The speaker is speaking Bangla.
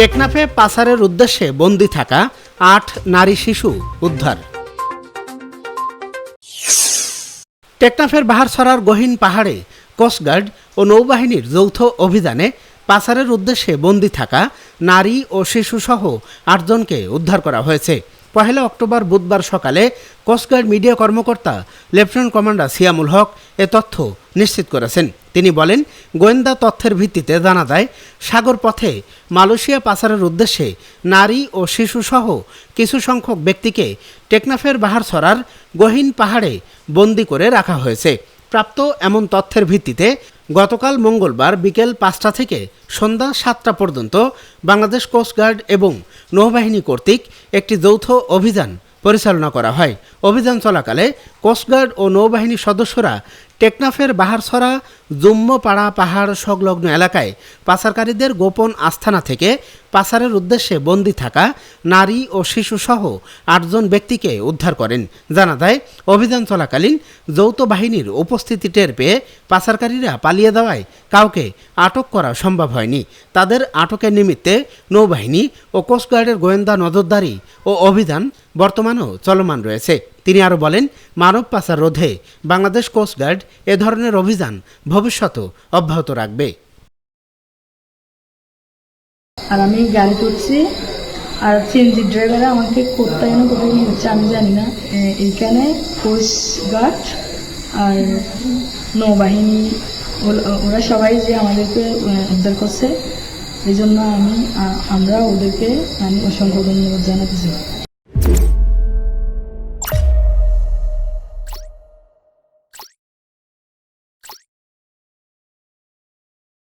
টেকনাফে পাচারের উদ্দেশ্যে বন্দি থাকা আট নারী শিশু উদ্ধার। টেকনাফের বাহারছড়ার গহীন পাহাড়ে কোস্টগার্ড ও নৌবাহিনীর যৌথ অভিযানে পাচারের উদ্দেশ্যে বন্দি থাকা নারী ও শিশুসহ আটজনকে উদ্ধার করা হয়েছে। পহেলা অক্টোবর বুধবার সকালে কোস্টগার্ড মিডিয়া কর্মকর্তা লেফটেন্যান্ট কমান্ডার সিয়ামুল হক এ তথ্য নিশ্চিত করেছেন। তিনি বলেন, গোয়েন্দা তথ্যের ভিত্তিতে জানা যায়, সাগর পথে মালয়েশিয়া পাচারের উদ্দেশ্যে নারী ও শিশুসহ কিছু সংখ্যক ব্যক্তিকে টেকনাফের বাহারছড়ার গহীন পাহাড়ে বন্দি করে রাখা হয়েছে। প্রাপ্ত এমন তথ্যের ভিত্তিতে গতকাল মঙ্গলবার বিকেল পাঁচটা থেকে সন্ধ্যা সাতটা পর্যন্ত বাংলাদেশ কোস্টগার্ড এবং নৌবাহিনী কর্তৃক একটি যৌথ অভিযান পরিচালনা করা হয়। অভিযান চলাকালে কোস্টগার্ড ও নৌবাহিনীর সদস্যরা টেকনাফের বাহারছড়া জুম্মপাড়া পাহাড় সংলগ্ন এলাকায় পাচারকারীদের গোপন আস্থানা থেকে পাচারের উদ্দেশ্যে বন্দি থাকা নারী ও শিশুসহ আটজন ব্যক্তিকে উদ্ধার করেন। জানা যায়, অভিযান চলাকালীন যৌথ বাহিনীর উপস্থিতি টের পেয়ে পাচারকারীরা পালিয়ে দেওয়ায় কাউকে আটক করা সম্ভব হয়নি। তাদের আটকের নিমিত্তে নৌবাহিনী ও কোস্টগার্ডের গোয়েন্দা নজরদারি ও অভিযান বর্তমানেও চলমান রয়েছে। তিনি আরও বলেন, মানব পাচার রোধে বাংলাদেশ কোস্টগার্ড এ ধরনের অভিযান ভবিষ্যতেও অব্যাহত রাখবে। আর আমি গাড়ি করছি আর সিএনজি ড্রাইভাররা আমাকে কোথায় যেন কোথায় নিয়ে যাচ্ছে আমি জানি না। এইখানে কোস্ট গার্ড আর নৌবাহিনী ওরা সবাই যে আমাদেরকে উদ্ধার করছে এই জন্য আমি আমরা ওদেরকে আমি অসংখ্য ধন্যবাদ জানাতে চাই।